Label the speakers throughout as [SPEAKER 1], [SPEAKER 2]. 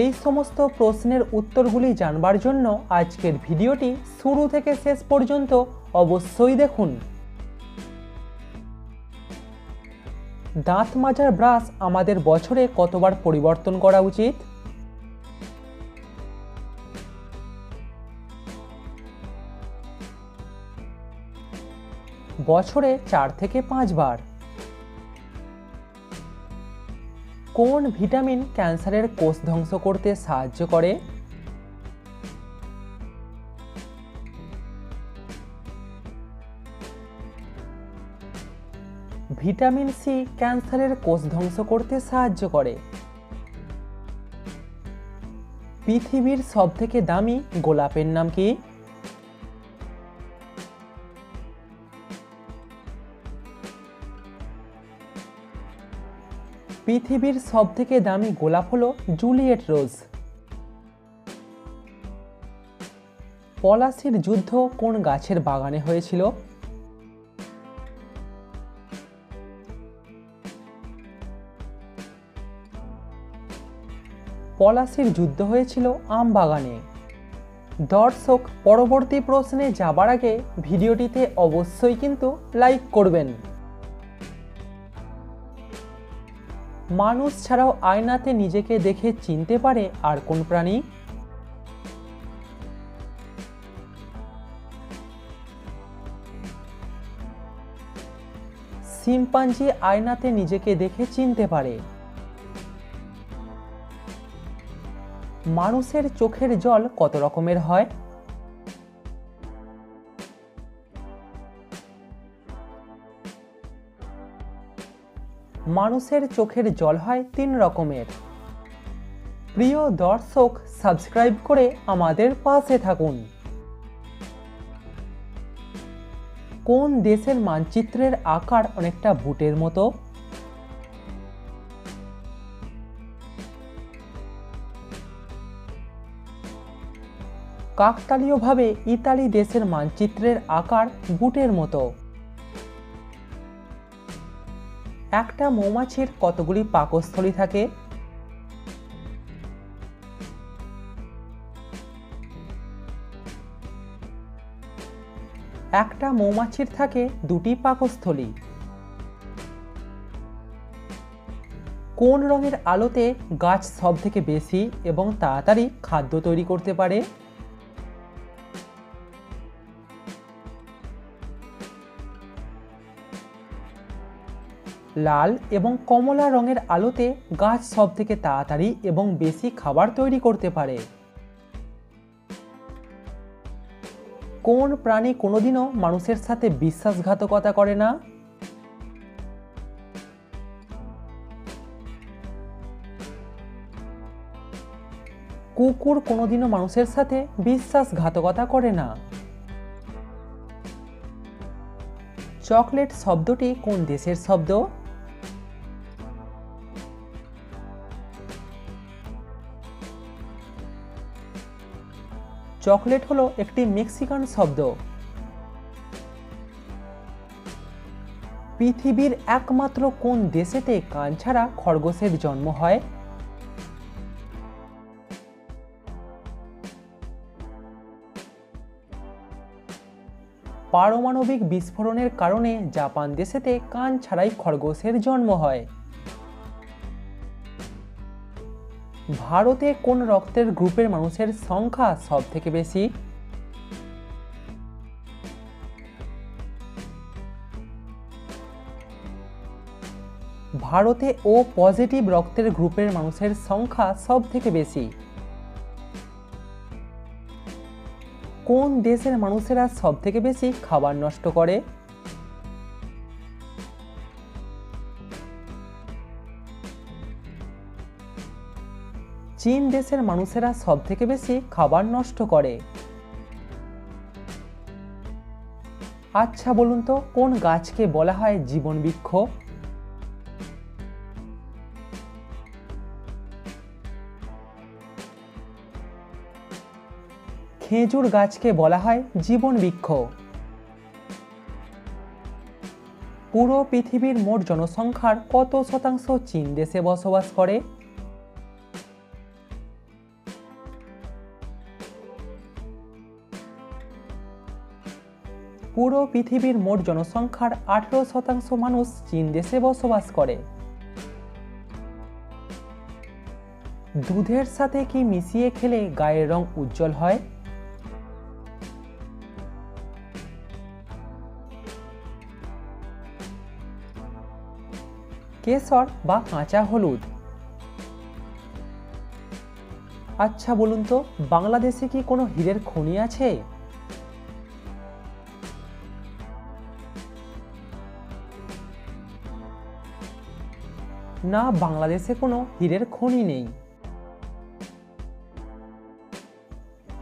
[SPEAKER 1] এই সমস্ত প্রশ্নের উত্তরগুলি জানবার জন্য আজকের ভিডিওটি শুরু থেকে শেষ পর্যন্ত অবশ্যই দেখুন। দাঁত মাজার ব্রাশ আমাদের বছরে কতবার পরিবর্তন করা উচিত? বছরে চার থেকে পাঁচবার। কোন ভিটামিন ক্যান্সারের কোষ ধ্বংস করতে সাহায্য করে? ভিটামিন সি ক্যান্সারের কোষ ধ্বংস করতে সাহায্য করে। পৃথিবীর সবথেকে দামি গোলাপের নাম কি? পৃথিবীর সবথেকে দামি গোলাপ হলো জুলিয়েট রোজ। পলাশির যুদ্ধ কোন গাছের বাগানে হয়েছিল? পলাশির যুদ্ধ হয়েছিল আম বাগানে। দর্শক, পরবর্তী প্রশ্নে যাবার আগে ভিডিওটিতে অবশ্যই কিন্তু লাইক করবেন। মানুষ ছাড়াও আয়নাতে নিজেকে দেখে চিনতে পারে আর কোন প্রাণী? শিম্পাঞ্জি আয়নাতে নিজেকে দেখে চিনতে পারে। মানুষের চোখের জল কত রকমের হয়? মানুষের চোখের জল হয় তিন রকমের। প্রিয় দর্শক সাবস্ক্রাইব করে আমাদের পাশে থাকুন। কোন দেশের মানচিত্রের আকার অনেকটা বুটের মতো? কাকতালীয়ভাবে ইতালি দেশের মানচিত্রের আকার বুটের মতো। একটা মৌমাছির কতগুলি পাকস্থলী থাকে? একটা মৌমাছির থাকে দুটি পাকস্থলী। কোন রঙের আলোতে গাছ সব থেকে বেশি এবং তাড়াতাড়ি খাদ্য তৈরি করতে পারে? লাল এবং কমলা রঙের আলোতে গাছ সব থেকে তাড়াতাড়ি এবং বেশি খাবার তৈরি করতে পারে। কোন প্রাণী কোনোদিনও মানুষের সাথে বিশ্বাসঘাতকতা করে না? কুকুর কোনোদিনও মানুষের সাথে বিশ্বাসঘাতকতা করে না। চকলেট শব্দটি কোন দেশের শব্দ? চকলেট হলো একটি মেক্সিকান শব্দ। পৃথিবীর একমাত্র কোন দেশেতে কান ছাড়া খরগোশের জন্ম হয়? পারমাণবিক বিস্ফোরণের কারণে জাপান দেশেতে কান ছাড়াই খরগোশের জন্ম হয়। ভারতে কোন রক্তের গ্রুপের মানুষের সংখ্যা সব থেকে বেশি? ভারতে ও পজিটিভ রক্তের গ্রুপের মানুষের সংখ্যা সব থেকে বেশি? কোন দেশের মানুষেরা সব থেকে বেশি খাবার নষ্ট করে? চীন দেশের মানুষেরা সব থেকে বেশি খাবার নষ্ট করে। আচ্ছা বলুন তো, কোন গাছকে বলা হয় জীবন বৃক্ষ? খেজুর গাছকে বলা হয় জীবন বৃক্ষ। পুরো পৃথিবীর মোট জনসংখ্যার কত শতাংশ চীন দেশে বসবাস করে? পুরো পৃথিবীর মোট জনসংখ্যার আঠেরো শতাংশ মানুষ চীন দেশে বসবাস করে। দুধের সাথে কি মিশিয়ে খেলে গায়ের রং উজ্জ্বল হয়? কেশর বা কাঁচা হলুদ। আচ্ছা বলুন তো, বাংলাদেশে কি কোনো হীরের খনি আছে? না বাংলাদেশে কোনো হীরের খনি নেই।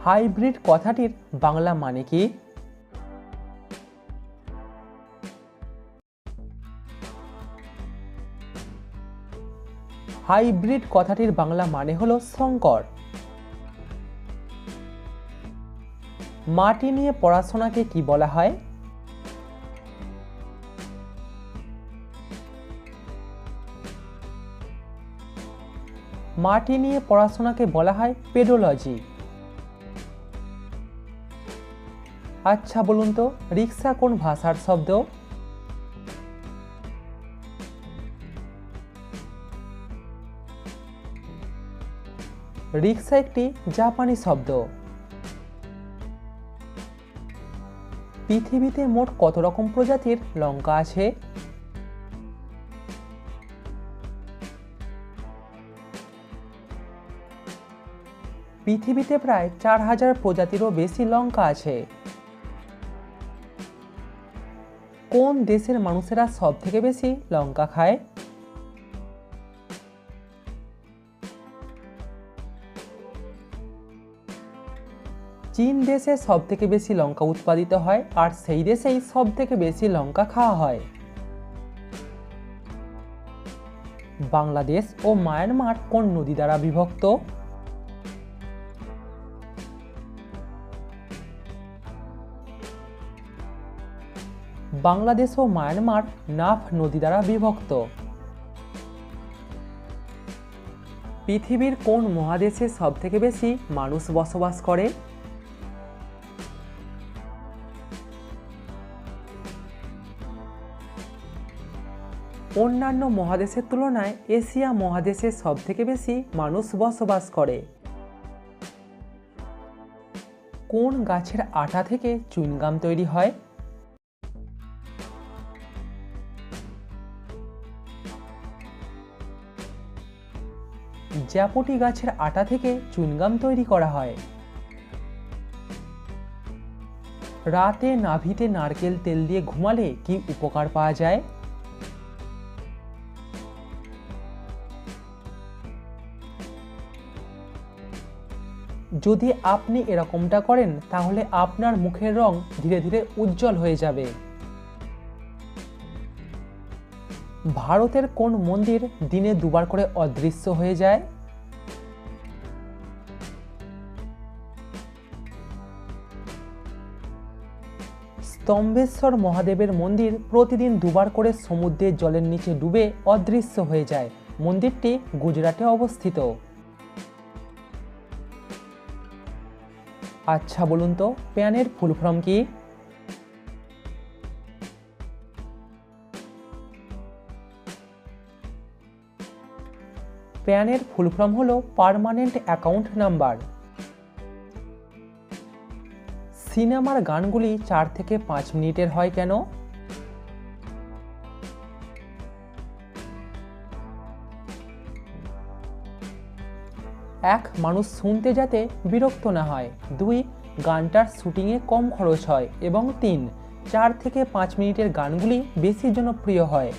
[SPEAKER 1] হাইব্রিড কথাটির বাংলা মানে কি? হাইব্রিড কথাটির বাংলা মানে হলো সংকর মাটি নিয়ে পড়াশোনাকে কি বলা হয়? মাটি নিয়ে পড়াশোনাকে বলা হয় পেডোলজি। আচ্ছা বলুন তো, রিক্সা কোন ভাষার শব্দ? রিক্সা একটি জাপানি শব্দ। পৃথিবীতে মোট কত রকম প্রজাতির লঙ্কা আছে? পৃথিবীতে প্রায় চার হাজার প্রজাতিরও বেশি লঙ্কা আছে। কোন দেশের মানুষেরা সব থেকে বেশি লঙ্কা খায়? চীন দেশে সব থেকে বেশি লঙ্কা উৎপাদিত হয় আর সেই দেশেই সব থেকে বেশি লঙ্কা খাওয়া হয়। বাংলাদেশ ও মায়ানমার কোন নদী দ্বারা বিভক্ত? বাংলাদেশ ও মায়ানমার নাফ নদী দ্বারা বিভক্ত। পৃথিবীর কোন মহাদেশে সব থেকে বেশি মানুষ বসবাস করে? অন্যান্য মহাদেশের তুলনায় এশিয়া মহাদেশে সব থেকে বেশি মানুষ বসবাস করে। কোন গাছের আটা থেকে চুইনগাম তৈরি হয়? জ্যাপটি গাছের আটা থেকে চুনগাম তৈরি করা হয়। রাতে নাভিতে নারকেল তেল দিয়ে ঘুমালে কি উপকার পাওয়া যায়? যদি আপনি এরকমটা করেন, তাহলে আপনার মুখের রং ধীরে ধীরে উজ্জ্বল হয়ে যাবে। ভারতের কোন মন্দির দিনে দুবার করে অদৃশ্য হয়ে যায়? স্তম্ভেশ্বর মহাদেবের মন্দির প্রতিদিন দুবার করে সমুদ্রের জলের নিচে ডুবে অদৃশ্য হয়ে যায়। মন্দিরটি গুজরাটে অবস্থিত। আচ্ছা বলুন তো, প্যানের ফুল ফর্ম কি? প্যানের ফুল ফর্ম হলো পার্মানেন্ট অ্যাকাউন্ট নাম্বার। সিনেমার গানগুলি চার থেকে পাঁচ মিনিটের হয় কেন? এক, মানুষ শুনতে যাতে বিরক্ত না হয়। দুই, গানটার শুটিংয়ে কম খরচ হয়। এবং তিন, চার থেকে পাঁচ মিনিটের গানগুলি বেশি জনপ্রিয় হয়।